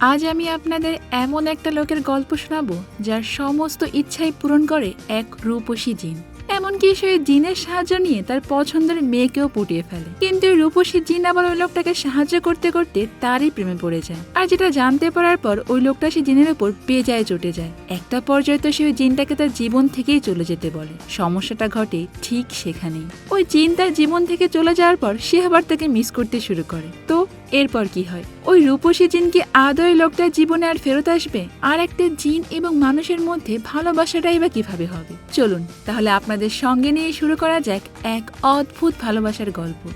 আজ আমি আপনাদের এমন একটা লোকের গল্প শোনাবো, যার সমস্ত ইচ্ছাই পূরণ করে এক রূপসী জিন। এমনকি সে জিনের সাহায্য নিয়ে তার পছন্দের মেয়েকেও পটিয়ে ফেলে। কিন্তু রূপসী জিন আবার ওই লোকটাকে সাহায্য করতে করতে তারই প্রেমে পড়ে যায়। আর যেটা জানতে পারার পর ওই লোকটা সে জিনের উপর বেজায় চটে যায়। একটা পর্যায়ে তো সে ওই জিনটাকে তার জীবন থেকেই চলে যেতে বলে। সমস্যাটা ঘটে ঠিক সেখানেই। ওই জিন তার জীবন থেকে চলে যাওয়ার পর সে আবার তাকে মিস করতে শুরু করে। তো এরপর কি হয়? ওই রূপসী জিন কি লোকটার জীবনে আর ফেরত আসবে? আর একটা জিন এবং মানুষের মধ্যে ভালোবাসাটাই বা কীভাবে হবে? চলুন, তাহলে আপনাদের সঙ্গে নিয়ে শুরু করা যাক এক অদ্ভুত ভালোবাসার গল্প।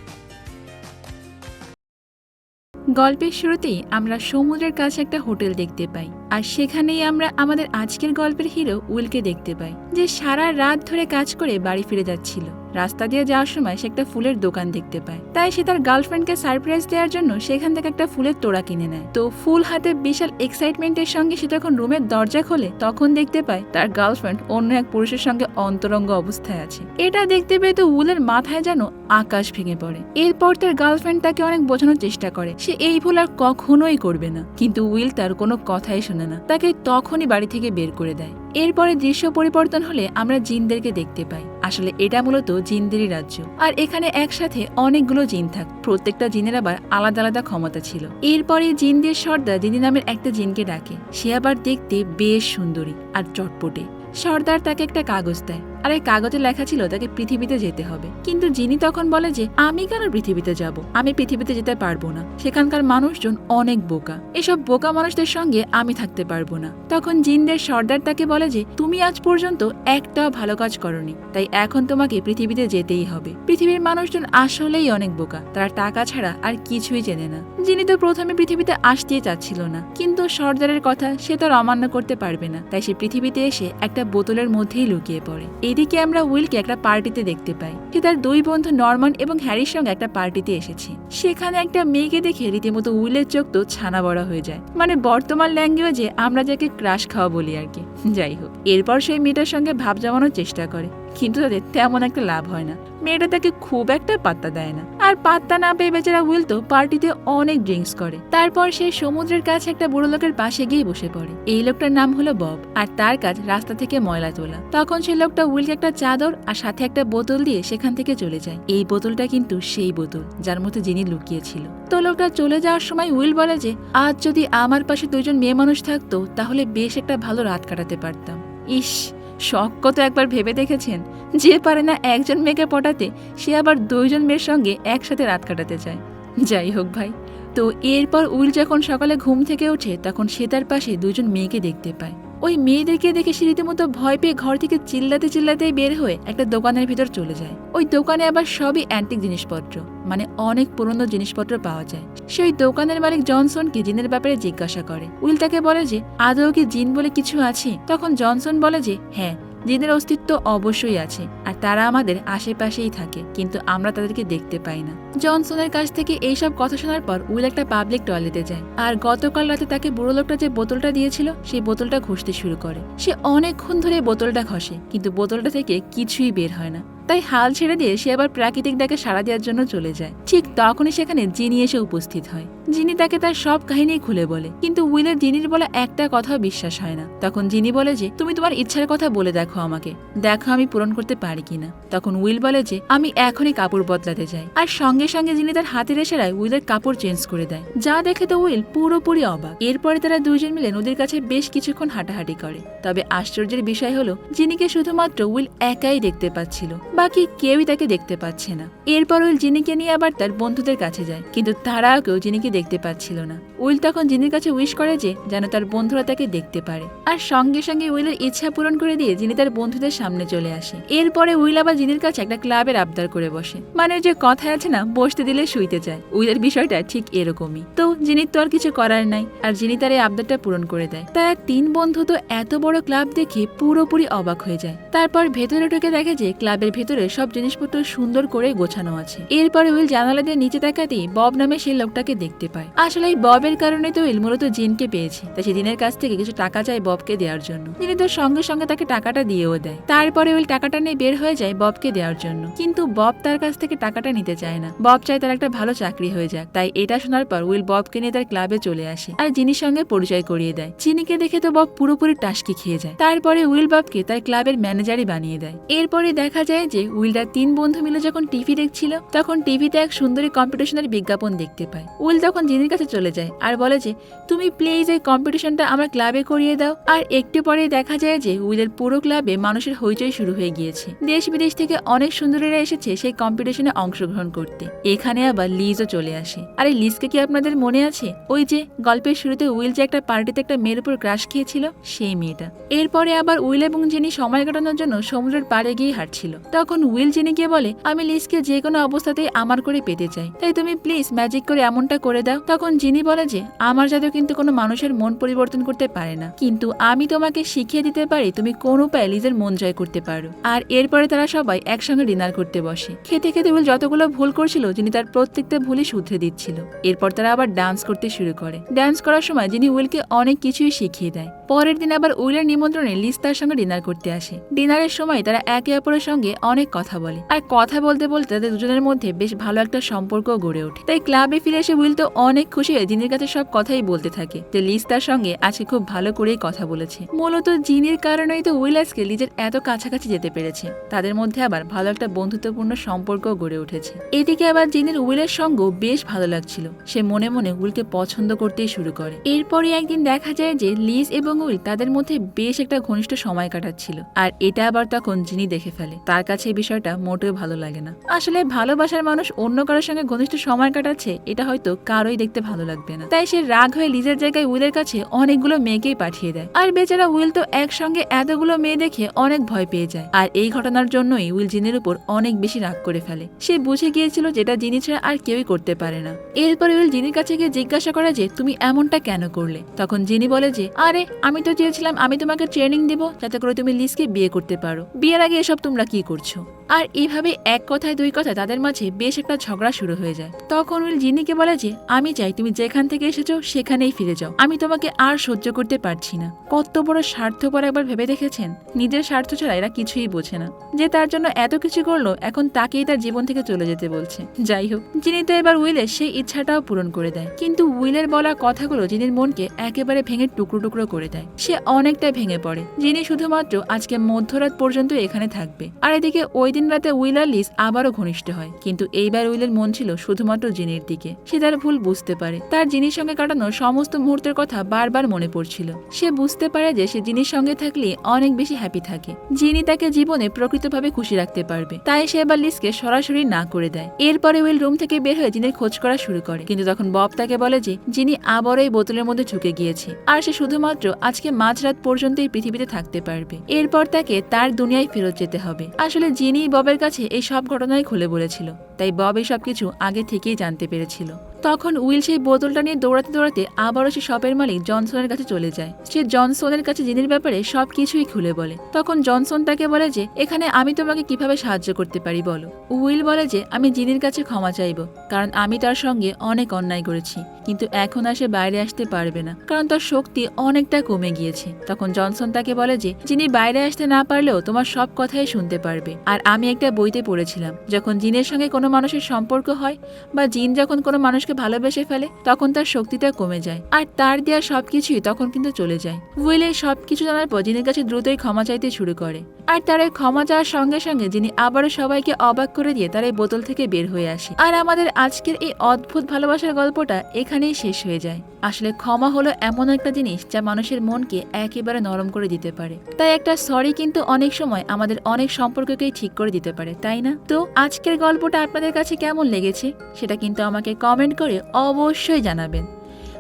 গল্পের শুরুতেই আমরা সমুদ্রের কাছে একটা হোটেল দেখতে পাই। আর সেখানেই আমরা আমাদের আজকের গল্পের হিরো উইলকে দেখতে পাই, যে সারা রাত ধরে কাজ করে বাড়ি ফিরে যাচ্ছিল। রাস্তা দিয়ে যাওয়ার সময় সে একটা ফুলের দোকান দেখতে পায়। তাই সে তার গার্লফ্রেন্ডকে সারপ্রাইজ দেওয়ার জন্য সেখান থেকে একটা ফুলের তোড়া কিনে নেয়। তো ফুল হাতে বিশাল এক্সাইটমেন্টের সঙ্গে সে যখন রুমের দরজা খোলে, তখন দেখতে পায় তার গার্লফ্রেন্ড অন্য এক পুরুষের সঙ্গে অন্তরঙ্গ অবস্থায় আছে। এটা দেখতে পেয়ে তো উলের মাথায় যেন আকাশ ভেঙে পড়ে। এরপর তার গার্লফ্রেন্ড তাকে অনেক বোঝানোর চেষ্টা করে। সে এই ভুল আর কখনোই করবে না। কিন্তু উইল তার কোনো কথাই শোনে না। তাকে তখনই বাড়ি থেকে বের করে দেয়। এরপরে দৃশ্য পরিবর্তন হলে আমরা জিনদেরকে দেখতে পাই। আসলে এটা মূলত জিনদেরই রাজ্য। আর এখানে একসাথে অনেকগুলো জিন থাক, প্রত্যেকটা জিনের আবার আলাদা আলাদা ক্ষমতা ছিল। এরপরে জিনদের সর্দার দিদি নামের একটা জিনকে ডাকে, সে আবার দেখতে বেশ সুন্দরী আর চটপটে। সর্দার তাকে একটা কাগজ দেয় আর এই কাগজে লেখা ছিল তাকে পৃথিবীতে যেতে হবে। কিন্তু জিনি তখন বলে যে, আমি কেন পৃথিবীতে যাব? আমি পৃথিবীতে যেতে পারব না। সেখানকার মানুষজন অনেক বোকা। এসব বোকা মানুষদের সঙ্গে আমি থাকতে পারব না। তখন জিনদের সর্দার তাকে বলে যে, তুমি আজ পর্যন্ত একটাও ভালো কাজ করনি। তাই এখন তোমাকে পৃথিবীতে যেতেই হবে। পৃথিবীর মানুষজন আসলেই অনেক বোকা। তারা টাকা ছাড়া আর কিছুই জেনে না। যিনি তো প্রথমে পৃথিবীতে আসতেই চাচ্ছিল না। কিন্তু সর্দারের কথা সে তো আর অমান্য করতে পারবে না। তাই সে পৃথিবীতে এসে একটা বোতলের মধ্যেই লুকিয়ে পড়ে। এদিকে আমরা উইলকে একটা পার্টিতে দেখতে পাই। সে তার দুই বন্ধু নর্মান এবং হ্যারির সঙ্গে একটা পার্টিতে এসেছে। সেখানে একটা মেয়েকে দেখে রীতিমতো উইলের চোখ তো ছানা বড় হয়ে যায়। মানে বর্তমান ল্যাঙ্গুয়েজে আমরা যাকে ক্রাশ খাওয়া বলি আর কি। যাই হোক এরপর সেই মেয়েটার সঙ্গে ভাব জমানোর চেষ্টা করে, কিন্তু তাদের তেমন একটা লাভ হয় না। মেয়েটা তাকে খুব একটা পাত্তা দেয় না। আর পাত্তা না পেয়ে বেচারা উইল তো পার্টিতে অনেক ড্রিঙ্কস করে। তারপর সে সমুদ্রের কাছে একটা বুড়ো লোকের পাশে গিয়ে বসে পড়ে। এই লোকটার নাম হলো বব, আর তার কাজ রাস্তা থেকে ময়লা তোলা। তখন সেই লোকটা উইলকে একটা চাদর আর সাথে একটা বোতল দিয়ে সেখান থেকে চলে যায়। এই বোতলটা কিন্তু সেই বোতল, যার মধ্যে যিনি লুকিয়েছিল। তো লোকটা চলে যাওয়ার সময় উইল বলে যে, আজ যদি আমার পাশে দুইজন মেয়ে মানুষ থাকতো, তাহলে বেশ একটা ভালো রাত কাটাতে পারতাম। ইস, শখ কত একবার ভেবে দেখেছেন? যে পারে না একজন মেয়েকে পটাতে, সে আবার দুইজন মেয়ের সঙ্গে একসাথে রাত কাটাতে চায়। যাই হোক ভাই, তো এরপর উইল যখন সকালে ঘুম থেকে ওঠে, তখন সে তার পাশে দুজন মেয়েকে দেখতে পায়। ওই মেয়েদেরকে দেখে সে রীতিমতো ভয় পেয়ে ঘর থেকে চিল্লাতে চিল্লাতে বের হয়ে একটা দোকানের ভিতর চলে যায়। ওই দোকানে আবার সবই অ্যান্টিক জিনিসপত্র মানে অনেক পুরনো জিনিসপত্র পাওয়া যায়। সেই দোকানের মালিক জনসনকে জিনের ব্যাপারে জিজ্ঞাসা করে। উইল তাকে বলে যে, আদৌ কি জিন বলে কিছু আছে? তখন জনসন বলে যে হ্যাঁ। জিনের অস্তিত্ব অবশ্যই আছে, আর তারা আমাদের আশেপাশেই থাকে, কিন্তু আমরা তাদেরকে দেখতে পাই না। জনসনের কাছ থেকে এইসব কথা শোনার পর উইল একটা পাবলিক টয়লেটে যায়, আর গতকাল রাতে তাকে বুড়ো লোকটা যে বোতলটা দিয়েছিল, সেই বোতলটা ঘষতে শুরু করে। সে অনেকক্ষণ ধরে বোতলটা ঘষে, কিন্তু বোতলটা থেকে কিছুই বের হয় না। তাই হাল ছেড়ে দিয়ে সে আবার প্রাকৃতিক ডাকে সাড়া দেওয়ার জন্য চলে যায়। ঠিক তখনই সেখানে জিনি এসে উপস্থিত হয়। জিনি তাকে তার সব কাহিনী খুলে বলে। কিন্তু উইলের জিনির বলা একটা কথা বিশ্বাস হয় না। তখন জিনি বলে যে, তুমি তোমার ইচ্ছার কথা বলে দেখো আমাকে। দেখো আমি পূরণ করতে পারি কিনা। তখন উইল বলে যে, আমি এখনই কাপড় বদলাতে যাই আর সঙ্গে সঙ্গে জিনি তার হাতের এসেরায় উইলের কাপড় চেঞ্জ করে দেয়। যা দেখে তো উইল পুরোপুরি অবাক। এরপরে তারা দুইজন মিলে নদীর কাছে বেশ কিছুক্ষণ হাঁটাহাঁটি করে। তবে আশ্চর্যের বিষয় হলো, জিনিকে শুধুমাত্র উইল একাই দেখতে পাচ্ছিল। বাকি কেউই তাকে দেখতে পাচ্ছে না। এরপর উইল জিনিকে নিয়ে আবার তার বন্ধুদের কাছে যায়। কিন্তু তারাও কেউ জিনিকে পাচ্ছিল না। উইল তখন জিনির কাছে উইশ করে যে যেন তার বন্ধুরা তাকে দেখতে পারে। আর সঙ্গে সঙ্গে উইলের ইচ্ছা পূরণ করে দিয়ে যিনি তার বন্ধুদের সামনে চলে আসে। এরপরে উইল আবার জিনির কাছে একটা ক্লাবের আবদার করে বসে। মানে যে কথা আছে না, বসতে দিলে শুইতে যায় উইলের বিষয়টা ঠিক এরকমই। তো জিনির তো আর কিছু করার নাই, আর যিনি তার এই আবদারটা পূরণ করে দেয়। তার তিন বন্ধু তো এত বড় ক্লাব দেখে পুরোপুরি অবাক হয়ে যায়। তারপর ভেতরে ঢুকে দেখে যে ক্লাবের ভেতরে সব জিনিসপত্র সুন্দর করে গোছানো আছে। এরপরে উইল জানালা দিয়ে নিচে তাকাতেই বব নামে সেই লোকটাকে দেখতে পায়। আসলে এই ববের কারণে তো উইল মূলত জিনকে পেয়েছে, তাই সে জিনের কাছ থেকে কিছু টাকা চায় ববকে দেওয়ার জন্য। যিনি তো সঙ্গে সঙ্গে তাকে টাকাটা দিয়েও দেয়। তারপরে উইল টাকাটা নিয়ে বের হয়ে যায় ববকে দেওয়ার জন্য। কিন্তু বব তার কাছ থেকে টাকাটা নিতে চায় না। বব চায় তার একটা ভালো চাকরি হয়ে যাক, তাই এটা শোনার পর উইল ববকে নিয়ে তার ক্লাবে চলে আসে আর জিনির সঙ্গে পরিচয় করিয়ে দেয়। চিনিকে দেখে তো বব পুরোপুরি টাসকি খেয়ে যায়। তারপরে উইল ববকে তার ক্লাবের ম্যানেজারই বানিয়ে দেয়। এরপরে দেখা যায় যে উইলরা তিন বন্ধু মিলে যখন টিভি দেখছিল, তখন টিভিতে এক সুন্দরী কম্পিটিশনের বিজ্ঞাপন দেখতে পায়। উইল তখন জিনির কাছে চলে যায় আর বলে যে, তুমি প্লিজ এই কম্পিটিশনটা আমার ক্লাবে করিয়ে দাও। আর একটু পরে দেখা যায় যে, উইলের পুরো ক্লাবে মানুষের হইচই শুরু হয়ে গিয়েছে। দেশ বিদেশ থেকে অনেক সুন্দরীরা এসেছে সেই কম্পিটিশনে অংশগ্রহণ করতে। এখানে আবার লিজও চলে আসে। আর এই লিজকে কি আপনাদের মনে আছে? ওই যে, গল্পের শুরুতে উইল যে একটা পার্টিতে একটা মেয়ের উপর ক্রাশ খেয়েছিল, সেই মেয়েটা। এরপরে আবার উইল এবং জেনি সময় কাটানোর জন্য সমুদ্রের পাড়ে গিয়ে হাঁটছিল। তখন উইল জেনিকে বলে, আমি লিজকে যে কোনো অবস্থাতেই আমার করে পেতে চাই। তাই তুমি প্লিজ ম্যাজিক করে এমনটা করে দাও। তখন জিনি বলে যে, আমার জাদু কিন্তু কোনো মানুষের মন পরিবর্তন করতে পারে না। কিন্তু আমি তোমাকে শিখিয়ে দিতে পারি, তুমি কোন উপায়ে লিজের মন জয় করতে পারো। আর এরপরে তারা সবাই একসঙ্গে ডিনার করতে বসে। খেতে খেতে উইল যতগুলো ভুল করছিল যিনি তার প্রত্যেকটা ভুলই শুধরে দিচ্ছিল। এরপর তারা আবার ডান্স করতে শুরু করে। ডান্স করার সময় যিনি উইলকে অনেক কিছুই শিখিয়ে দেয়। পরের দিন আবার উইলের নিমন্ত্রণে লিজ তার সঙ্গে ডিনার করতে আসে। ডিনারের সময় তারা একে অপরের সঙ্গে অনেক কথা বলে। আর কথা বলতে বলতে তাদের দুজনের মধ্যে বেশ ভালো একটা সম্পর্ক গড়ে ওঠে। তাই ক্লাবে ফিরে এসে উইল তো অনেক খুশি হয়ে জিনির কাছে সব কথাই বলতে থাকে। যে লিজ তার সঙ্গে আজকে খুব ভালো করেই কথা বলেছে। মূলত জিনের কারণেই তো উইল আজকে লিজের এত কাছাকাছি যেতে পেরেছে। তাদের মধ্যে আবার ভালো একটা বন্ধুত্বপূর্ণ সম্পর্ক গড়ে উঠেছে। এদিকে আবার জিনের উইলের সঙ্গ বেশ ভালো লাগছিল। সে মনে মনে উইলকে পছন্দ করতেই শুরু করে। এরপরে একদিন দেখা যায় যে লিজ এবং উইল তাদের মধ্যে বেশ একটা ঘনিষ্ঠ সময় কাটাচ্ছিল। আর এটা আবার তখন যিনি দেখে ফেলে, তার কাছে এই বিষয়টা মোটেও ভালো লাগে না। আসলে ভালোবাসার মানুষ অন্য কারোর সঙ্গে ঘনিষ্ঠ সময় কাটাচ্ছে, এটা হয়তো কারোই দেখতে ভালো লাগবে না। তাই সে রাগ হয়ে লিজের জায়গায় উইলের কাছে অনেকগুলো মেয়েকেই পাঠিয়ে দেয়। আর বেচারা উইল তো একসঙ্গে এতগুলো মেয়ে দেখে অনেক ভয় পেয়ে যায়। আর এই ঘটনার জন্যই উইল জিনের উপর অনেক বেশি রাগ করে ফেলে। সে বুঝে গিয়েছিল যেটা জিনি ছাড়া আর কেউই করতে পারে না। এরপরে উইল জিনির কাছে গিয়ে জিজ্ঞাসা করে যে, তুমি এমনটা কেন করলে? তখন জিনি বলে যে, আরে আমি তো চেয়েছিলাম আমি তোমাকে ট্রেনিং দেবো, যাতে করে তুমি লিসকে বিয়ে করতে পারো। বিয়ের আগে এসব তোমরা কি করছ? আর এভাবে এক কথায় দুই কথায় তাদের মাঝে বেশ একটা ঝগড়া শুরু হয়ে যায়। তখন উইল জিনিকে বলে যে, আমি চাই তুমি যেখান থেকে এসেছ সেখানেই ফিরে যাও। আমি তোমাকে আর সহ্য করতে পারছি না। কত বড় স্বার্থপর একবার ভেবে দেখেছেন? নিজের স্বার্থ ছাড়া এরা কিছুই বোঝে না। যে তার জন্য এত কিছু করল, এখন তাকেই তার জীবন থেকে চলে যেতে বলছে। যাই হোক, যিনি তো এবার উইলের সেই ইচ্ছাটাও পূরণ করে দেয়। কিন্তু উইলের বলা কথাগুলো জিনির মনকে একেবারে ভেঙে টুকরো টুকরো করে দেয়। সে অনেকটাই ভেঙে পড়ে। যিনি শুধুমাত্র আজকে মধ্যরাত পর্যন্ত এখানে থাকবে। আর এদিকে ওই রাতে উইল আর লিস আবারও ঘনিষ্ঠ হয়, কিন্তু এইবার উইলের মন ছিল শুধুমাত্র জিনির দিকে। সে তার ভুল বুঝতে পারে। তার জিনির সঙ্গে কাটানো সমস্ত মুহূর্তের কথা বারবার মনে পড়ছিল। সে বুঝতে পারে যে সে জিনির সঙ্গে থাকলে অনেক বেশি হ্যাপি থাকে। জিনি তাকে জীবনে প্রকৃতভাবে খুশি রাখতে পারবে। তাই সে এবার লিসকে সরাসরি না করে দেয়। এরপরে উইল রুম থেকে বের হয়ে জিনের খোঁজ করা শুরু করে। কিন্তু তখন বব তাকে বলে যে জিনি আবারও এই বোতলের মধ্যে ঝুঁকে গিয়েছে। আর সে শুধুমাত্র আজকে মাঝরাত পর্যন্ত এই পৃথিবীতে থাকতে পারবে। এরপর তাকে তার দুনিয়ায় ফেরত যেতে হবে। আসলে জিনি ববের কাছে এই সব ঘটনাই খুলে বলেছিল। তাই বব এই সবকিছু আগে থেকেই জানতে পেরেছিল। তখন উইল সেই বোতলটা নিয়ে দৌড়াতে দৌড়াতে আবারও সে শপের মালিক জনসনের কাছে চলে যায়। সে জনসনের কাছে জিনির ব্যাপারে সবকিছুই খুলে বলে। তখন জনসন তাকে বলে যে, এখানে আমি তোমাকে কীভাবে সাহায্য করতে পারি বলো? উইল বলে যে, আমি জিনির কাছে ক্ষমা চাইব, কারণ আমি তার সঙ্গে অনেক অন্যায় করেছি, কিন্তু এখন আর সে বাইরে আসতে পারবে না, কারণ তার শক্তি অনেকটা কমে গিয়েছে। তখন জনসন তাকে বলে যে, যিনি বাইরে আসতে না পারলেও তোমার সব কথাই শুনতে পারবে। আর আমি একটা বইতে পড়েছিলাম, যখন জিনের সঙ্গে কোনো মানুষের সম্পর্ক হয় বা জিন যখন কোনো মানুষকে ভালোবেসে ফেলে, তখন তার শক্তিটা কমে যায়। আর তার দেওয়া সবকিছুই তখন কিন্তু চলে যায়। উইলে সবকিছু জানার পর জিনের কাছে দ্রুতই ক্ষমা চাইতে শুরু করে। আর তার এই ক্ষমা চাওয়ার সঙ্গে সঙ্গে যিনি আবারও সবাইকে অবাক করে দিয়ে তার এই বোতল থেকে বের হয়ে আসে। আর আমাদের আজকের এই অদ্ভুত ভালোবাসার গল্পটা এখানেই শেষ হয়ে যায়। আসলে ক্ষমা হলো এমন একটা জিনিস যা মানুষের মনকে একেবারে নরম করে দিতে পারে। তাই একটা সরি কিন্তু অনেক সময় আমাদের অনেক সম্পর্ককেই ঠিক করে দিতে পারে, তাই না? তো আজকের গল্পটা আপনাদের কাছে কেমন লেগেছে সেটা কিন্তু আমাকে কমেন্ট করে অবশ্যই জানাবেন।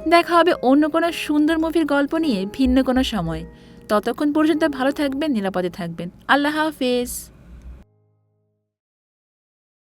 দেখা হবে অন্য কোনো সুন্দর মুভির গল্প নিয়ে ভিন্ন কোনো সময়। ততক্ষণ পর্যন্ত ভালো থাকবেন, নিরাপদে থাকবেন। আল্লাহ হাফেজ।